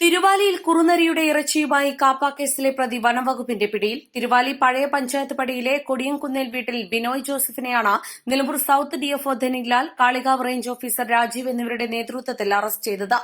തിരുവാലിയിൽ കുറുനരിയുടെ ഇറച്ചിയുമായി കാപ്പ കേസിലെ പ്രതി വനംവകുപ്പിന്റെ പിടിയിൽ തിരുവാലി പഴയ പഞ്ചായത്ത് പടിയിലെ കൊടിയംകുന്നേൽ വീട്ടിൽ Binoy ജോസഫിനെയാണ് Nilambur south DFO Dhanilal Kalikavu range officer Rajeev എന്നിവരുടെ നേതൃത്വത്തിൽ അറസ്റ്റ് ചെയ്തത്.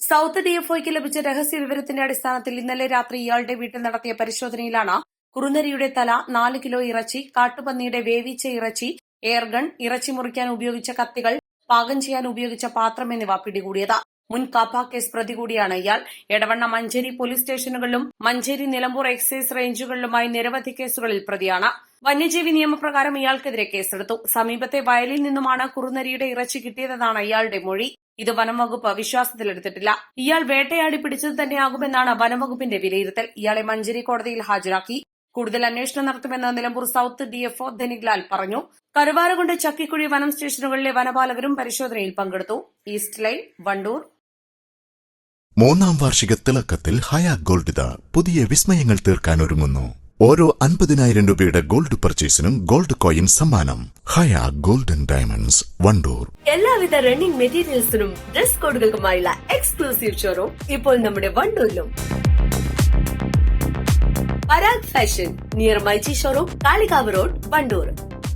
സൌത്ത് ഡിഎഫ്ഒയ്ക്ക് ലഭിച്ച രഹസ്യ വിവരത്തിന്റെ അടിസ്ഥാനത്തിൽ ഇന്നലെ രാത്രി ഇയാളുടെ വീട്ടിൽ നടത്തിയ പരിശോധനയിലാണ് കുറുനരിയുടെ തല നാല് കിലോ ഇറച്ചി കാട്ടുപന്നിയുടെ വേവിച്ച ഇറച്ചി എയർഗൺ ഇറച്ചി മുറിക്കാൻ ഉപയോഗിച്ച കത്തികൾ പാകം ചെയ്യാൻ ഉപയോഗിച്ച പാത്രം എന്നിവ പിടികൂടിയത്. മുൻ കാപ്പ കേസ് പ്രതി കൂടിയാണ്. ഇയാൾ എടവണ്ണ മഞ്ചേരി പോലീസ് സ്റ്റേഷനുകളിലും മഞ്ചേരി നിലമ്പൂർ എക്സൈസ് റേഞ്ചുകളിലുമായി നിരവധി കേസുകളിൽ പ്രതിയാണ്. വന്യജീവി നിയമപ്രകാരം ഇയാൾക്കെതിരെ കേസെടുത്തു. സമീപത്തെ വയലിൽ നിന്നുമാണ് കുറുനരിയുടെ ഇറച്ചി കിട്ടിയതെന്നാണ് ഇയാളുടെ മൊഴി. ഇത് വനംവകുപ്പ് വിശ്വാസത്തിലെടുത്തിട്ടില്ല. ഇയാൾ വേട്ടയാടി പിടിച്ചത് തന്നെയാകുമെന്നാണ് വനംവകുപ്പിന്റെ വിലയിരുത്തൽ. ഇയാളെ മഞ്ചേരി കോടതിയിൽ ഹാജരാക്കി. കൂടുതൽ അന്വേഷണം നടത്തുമെന്ന് നിലമ്പൂർ സൌത്ത് ഡിഎഫ്ഒ ധനിക്ലാൽ പറഞ്ഞു. കരുവാരകുണ്ട് ചക്കിക്കുഴി വനം സ്റ്റേഷനുകളിലെ വനപാലകരും പരിശോധനയിൽ പങ്കെടുത്തു. ഈസ്റ്റ് ലൈൻ വണ്ടൂർ മൂന്നാം വാർഷിക തിളക്കത്തിൽ ഹയാ ഗോൾഡ് ഇതാ പുതിയ വിസ്മയങ്ങൾ തീർക്കാൻ ഒരുങ്ങുന്നു. ഓരോ അൻപതിനായിരം രൂപയുടെ ഗോൾഡ് പർച്ചേസിനും ഗോൾഡ് കോയിൻ സമ്മാനം. ഹയാ ഗോൾഡൻ ഡയമണ്ട്സ് വണ്ടൂർ. എല്ലാവിധ റണ്ണിംഗ് മെറ്റീരിയൽസിനും ഡ്രസ് കോഡുകൾക്കുമായുള്ള എക്സ്ക്ലൂസീവ് ഷോറൂം ഇപ്പോൾ നമ്മുടെ വണ്ടൂരിലും. Parag fashion near myG showroom Kalikavu road Wandoor.